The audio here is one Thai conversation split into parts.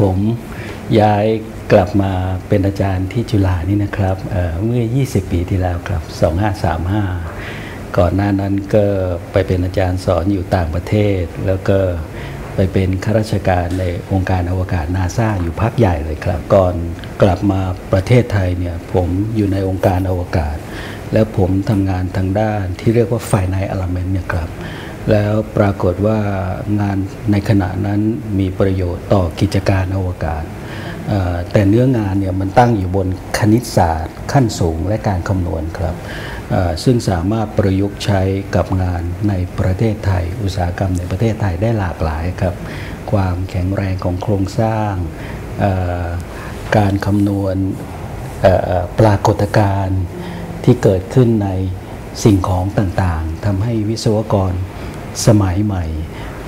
ผมย้ายกลับมาเป็นอาจารย์ที่จุฬานี่นะครับเเมื่อ 20 ปีที่แล้วครับ 2535 ก่อนหน้านั้นก็ไปเป็นอาจารย์สอนอยู่ต่างประเทศ แล้วก็ไปเป็นข้าราชการในองค์การอวกาศนาซาอยู่พักใหญ่เลยครับ ก่อนกลับมาประเทศไทยเนี่ยผมอยู่ในองค์การอวกาศ แล้วผมทำงานทางด้านที่เรียกว่าฝ่ายในอลเมนต์เนี่ยครับ แล้วปรากฏว่างานในขณะนั้นมีประโยชน์ต่อกิจการอวกาศ แต่เนื้องานเนี่ยมันตั้งอยู่บนคณิตศาสตร์ ขั้นสูงและการคำนวณครับ ซึ่งสามารถประยุกต์ใช้กับงานในประเทศไทย อุตสาหกรรมในประเทศไทยได้หลากหลายครับ ความแข็งแรงของโครงสร้าง การคำนวณปรากฏการณ์ที่เกิดขึ้นในสิ่งของต่างๆทำให้วิศวกร สมัยใหม่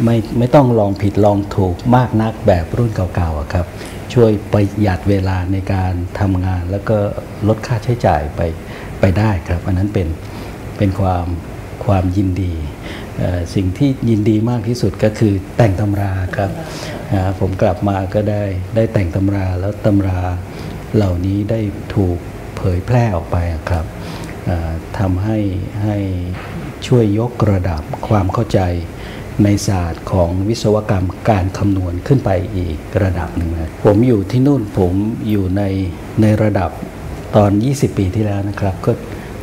ไม่ไม่ต้องลองผิดลองถูกมากนักแบบรุ่นเก่าๆอะครับ ช่วยประหยัดเวลาในการทำงาน แล้วก็ลดค่าใช้จ่ายไปไปได้ครับ อันนั้นเป็นเป็นความความยินดีสิ่งที่ยินดีมากที่สุดก็คือแต่งตำราครับผมกลับมาก็ได้ได้แต่งตำราแล้วตำราเหล่านี้ได้ถูกเผยแพร่ออกไปครับทำให้ให้ ช่วยยกระดับความเข้าใจในศาสตร์ของวิศวกรรมการคำนวณขึ้นไปอีกระดับหนึ่งนะผมอยู่ที่นู่นผมอยู่ในในระดับตอน 20 ปีที่แล้วนะครับก็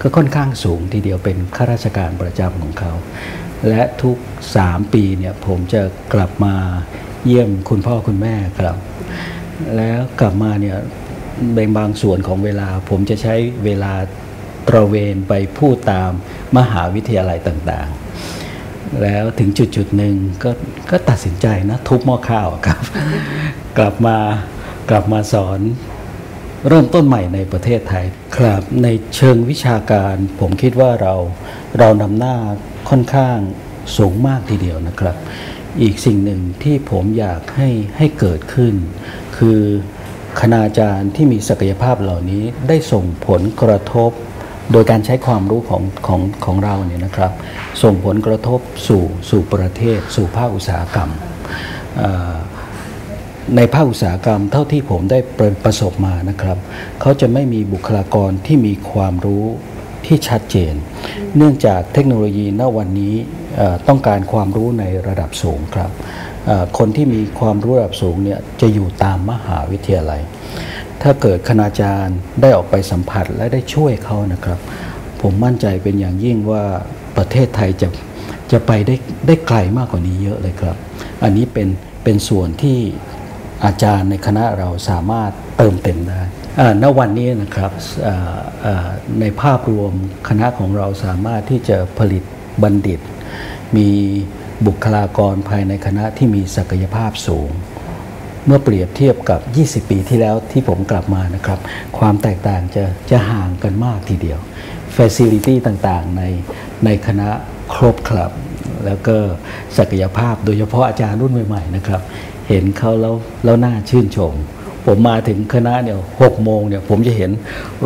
ก็ค่อนข้างสูงทีเดียวเป็นข้าราชการประจำของเขา และทุก 3 ปีเนี่ยผมจะกลับมาเยี่ยมคุณพ่อคุณแม่ครับ แล้วกลับมาเนี่ยในบางส่วนของเวลาผมจะใช้เวลา ตระเวนไปพูดตามมหาวิทยาลัยต่างๆ แล้วถึงจุดจุดหนึ่งก็ก็ตัดสินใจนะทุบหม้อข้าวครับ กลับมากลับมาสอนเริ่มต้นใหม่ในประเทศไทยครับในเชิงวิชาการผมคิดว่าเราเรานำหน้าค่อนข้างสูงมากทีเดียวนะครับ อีกสิ่งหนึ่งที่ผมอยากให้ให้เกิดขึ้น คือคณาจารย์ที่มีศักยภาพเหล่านี้ได้ส่งผลกระทบ โดยการใช้ความรู้ของของของเราเนี่ยนะครับ ส่งผลกระทบสู่สู่ประเทศ สู่ภาคอุตสาหกรรม ในภาคอุตสาหกรรมเท่าที่ผมได้ประประสบมานะครับ เขาจะไม่มีบุคลากรที่มีความรู้ที่ชัดเจน เนื่องจากเทคโนโลยีณวันนี้ต้องการความรู้ในระดับสูงครับคนที่มีความรู้ระดับสูงเนี่ยจะอยู่ตามมหาวิทยาลัย ถ้าเกิดคณาจารย์ได้ออกไปสัมผัสและได้ช่วยเขานะครับ ผมมั่นใจเป็นอย่างยิ่งว่าประเทศไทยจะจะไปได้ได้ไกลมากกว่านี้เยอะเลยครับ อันนี้เป็นเป็นส่วนที่อาจารย์ในคณะเราสามารถเติมเต็มได้ณวันนี้นะครับในภาพรวมคณะของเราสามารถที่จะผลิตบัณฑิต มีบุคลากรภายในคณะที่มีศักยภาพสูง เมื่อเปรียบเทียบกับ 20 ปีที่แล้วที่ผมกลับมานะครับ ความแตกต่างจะจะห่างกันมากทีเดียว Facility ต่างๆ ในในคณะครบครับ แล้วก็ศักยภาพโดยเฉพาะอาจารย์รุ่นใหม่ๆนะครับ เห็นเขาแล้วแล้วน่าชื่นชม ผมมาถึงคณะเนี่ยหกโมงเนี่ยผมจะเห็น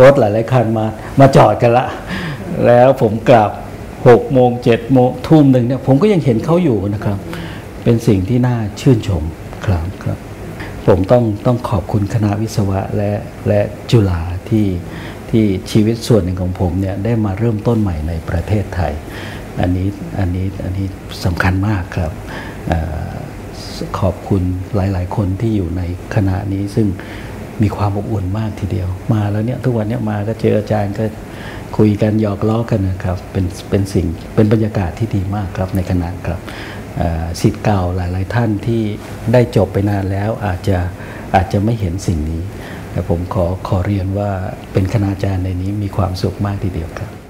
รถหลายๆคันมามาจอดกันละ แล้วผมกลับหกโมงเจ็ดโมงทุ่มหนึ่งเนี่ยผมก็ยังเห็นเขาอยู่นะครับ เป็นสิ่งที่น่าชื่นชมครับครับ ผมต้องต้องขอบคุณคณะวิศวะและและจุฬาที่ที่ชีวิตส่วนหนึ่งของผมเนี่ยได้มาเริ่มต้นใหม่ในประเทศไทย อันนี้อันนี้อันนี้สำคัญมากครับอขอบคุณหลาย ๆ คนที่อยู่ในคณะนี้ซึ่งมีความอบอุ่นมากทีเดียว มาแล้วเนี่ยทุกวันเนี่ยมาก็เจออาจารย์ก็คุยกันหยอกล้อกันนะครับเป็นเป็นสิ่งเป็นบรรยากาศที่ดีมากครับในคณะครับ สิทธิ์เก่าหลาย ๆ ท่านที่ได้จบไปนานแล้วอาจจะอาจจะไม่เห็นสิ่งนี้แต่ผมขอขอเรียนว่าเป็นคณาจารย์ในนี้มีความสุขมากทีเดียวครับ